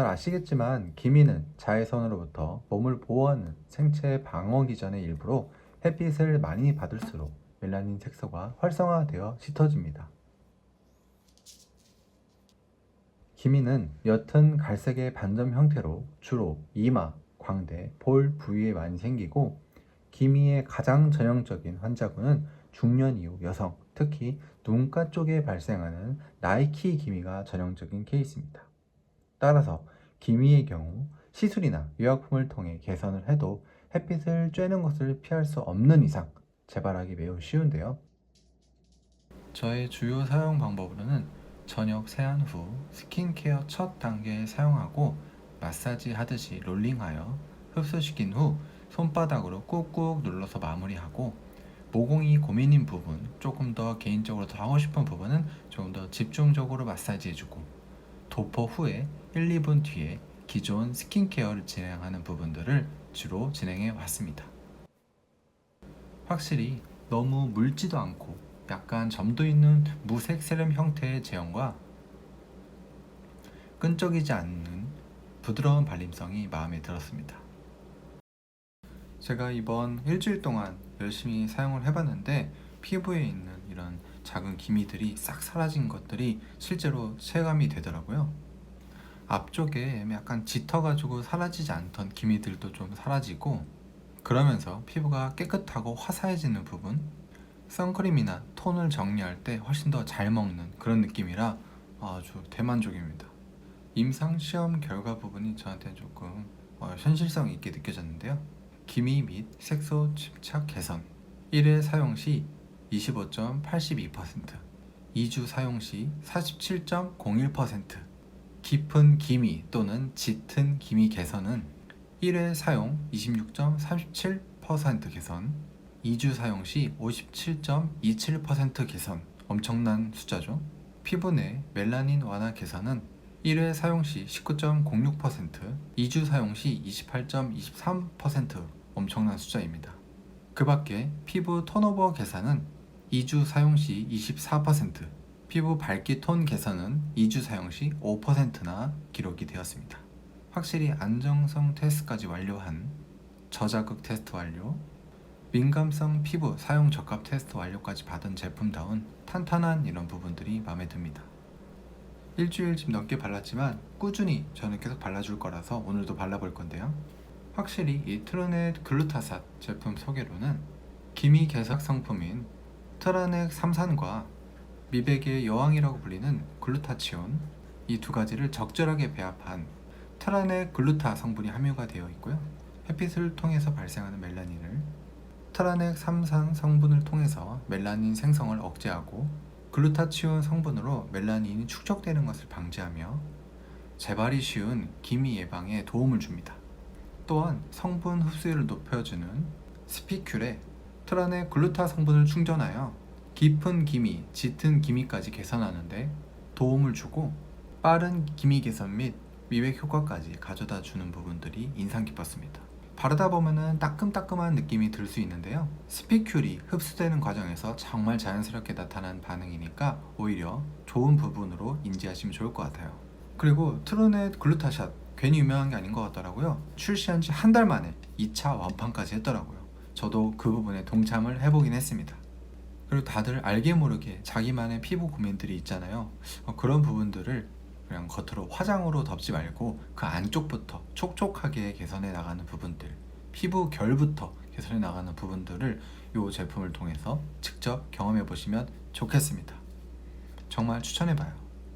잘 아시겠지만 기미는 자외선으로부터 몸을 보호하는 생체 방어 기전의 일부로 햇빛을 많이 받을수록 멜라닌 색소가 활성화되어 짙어집니다. 기미는 옅은 갈색의 반점 형태로 주로 이마, 광대, 볼 부위에 많이 생기고 기미의 가장 전형적인 환자군은 중년 이후 여성, 특히 눈가 쪽에 발생하는 나이키 기미가 전형적인 케이스입니다. 따라서 기미의 경우 시술이나 의약품을 통해 개선을 해도 햇빛을 쬐는 것을 피할 수 없는 이상 재발하기 매우 쉬운데요. 저의 주요 사용 방법으로는 저녁 세안 후 스킨케어 첫 단계에 사용하고 마사지 하듯이 롤링하여 흡수시킨 후 손바닥으로 꾹꾹 눌러서 마무리하고 모공이 고민인 부분, 조금 더 개인적으로 더 하고 싶은 부분은 조금 더 집중적으로 마사지 해주고 도포 후에 1, 2분 뒤에 기존 스킨케어를 진행하는 부분들을 주로 진행해 왔습니다. 확실히 너무 묽지도 않고 약간 점도 있는 무색 세럼 형태의 제형과 끈적이지 않는 부드러운 발림성이 마음에 들었습니다. 제가 이번 일주일 동안 열심히 사용을 해봤는데 피부에 있는 이런 작은 기미들이 싹 사라진 것들이 실제로 체감이 되더라고요. 앞쪽에 약간 짙어가지고 사라지지 않던 기미들도 좀 사라지고 그러면서 피부가 깨끗하고 화사해지는 부분 선크림이나 톤을 정리할 때 훨씬 더 잘 먹는 그런 느낌이라 아주 대만족입니다. 임상 시험 결과 부분이 저한테 조금 어, 현실성 있게 느껴졌는데요. 기미 및 색소 침착 개선 1회 사용 시 25.82% 2주 사용 시 47.01% 깊은 기미 또는 짙은 기미 개선은 1회 사용 26.37% 개선 2주 사용 시 57.27% 개선. 엄청난 숫자죠. 피부 내 멜라닌 완화 개선은 1회 사용 시 19.06% 2주 사용 시 28.23% 엄청난 숫자입니다. 그 밖에 피부 톤오버 개선은 2주 사용 시 24%, 피부 밝기 톤 개선은 2주 사용 시 5%나 기록이 되었습니다. 확실히 안정성 테스트까지 완료한 저자극 테스트 완료, 민감성 피부 사용 적합 테스트 완료까지 받은 제품다운 탄탄한 이런 부분들이 마음에 듭니다. 일주일쯤 넘게 발랐지만 꾸준히 저는 계속 발라줄 거라서 오늘도 발라볼 건데요. 확실히 이 트루넷 글루타삿 제품 소개로는 기미 개선 상품인 트라넥 3산과 미백의 여왕이라고 불리는 글루타치온 이 두 가지를 적절하게 배합한 트라넥 글루타 성분이 함유가 되어 있고요. 햇빛을 통해서 발생하는 멜라닌을 트라넥 3산 성분을 통해서 멜라닌 생성을 억제하고 글루타치온 성분으로 멜라닌이 축적되는 것을 방지하며 재발이 쉬운 기미 예방에 도움을 줍니다. 또한 성분 흡수율을 높여주는 스피큘에 트란의 글루타 성분을 충전하여 깊은 기미, 짙은 기미까지 개선하는데 도움을 주고 빠른 기미 개선 및 미백 효과까지 가져다 주는 부분들이 인상 깊었습니다. 바르다 보면은 따끔따끔한 느낌이 들 수 있는데요. 스피큘이 흡수되는 과정에서 정말 자연스럽게 나타난 반응이니까 오히려 좋은 부분으로 인지하시면 좋을 것 같아요. 그리고 트루넷 글루타샷 괜히 유명한 게 아닌 것 같더라고요. 출시한 지 한 달 만에 2차 완판까지 했더라고요. 저도 그 부분에 동참을 해보긴 했습니다. 그리고 다들 알게 모르게 자기만의 피부 고민들이 있잖아요. 어, 그런 부분들을 그냥 겉으로 화장으로 덮지 말고 그 안쪽부터 촉촉하게 개선해 나가는 부분들, 피부 결부터 개선해 나가는 부분들을 이 제품을 통해서 직접 경험해 보시면 좋겠습니다. 정말 추천해 봐요.